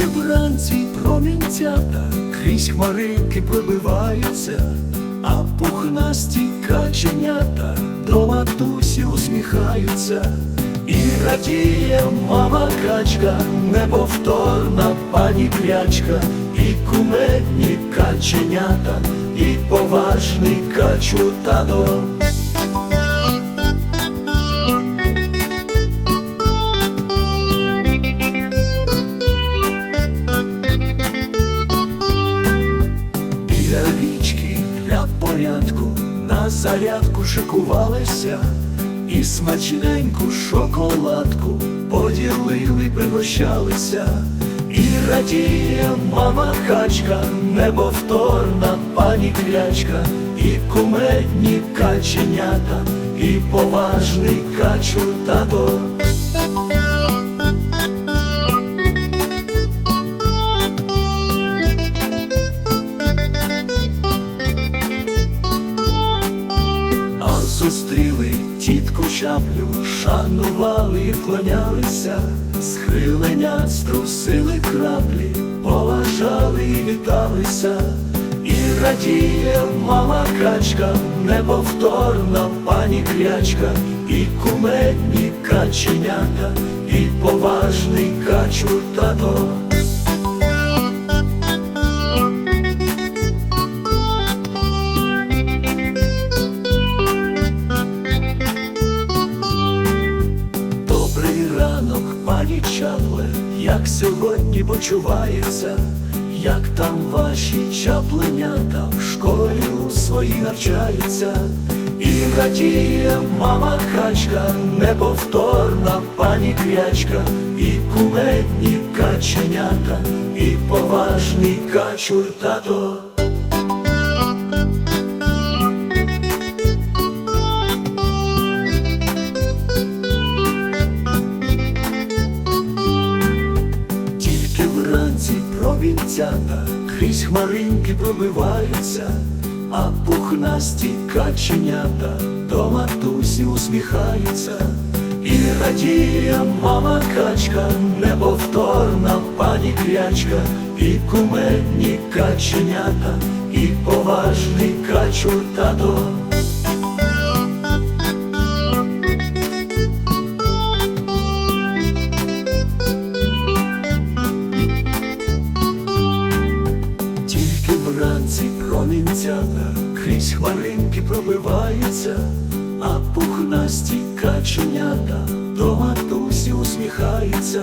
тільки вранці промінцята крізь хмаринки пробиваються, а пухнасті каченята до матусі усміхаються. І радіє мама качка, неповторна пані крячка, і кумедні каченята, і поважний качу тато. Біля річки для порядку на зарядку шикувалися. І смачненьку шоколадку поділили, пригощалися, і радіє мама качка, неповторна пані клячка, і кумедні каченята, і поважний качу тато. Чаплю, шанували і вклонялися, схилення струсили краплі, поважали і віталися, і радіє мама качка, неповторна пані клячка, і кумедні каченята, і поважний качу тато. Сьогодні почувається, як там ваші чапленята в школі у своїй навчаються, і радіє мама качка, неповторна пані крячка, і кумедні каченята, і поважний качур тато. Провінцята крізь хмаринки пробиваються, а пухнасті каченята до матусі усміхаються, і радіє мама качка, неповторна пані клячка, і кумедні каченята, і поважний качур тато. Вранці промінцята крізь хмаринки пробиваються, а пухнасті каченята до матусі усміхаються,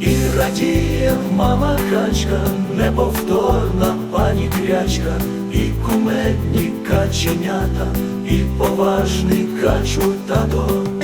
і радіє мама качка, неповторна пані клячка, і кумедні каченята, і поважний качу тато.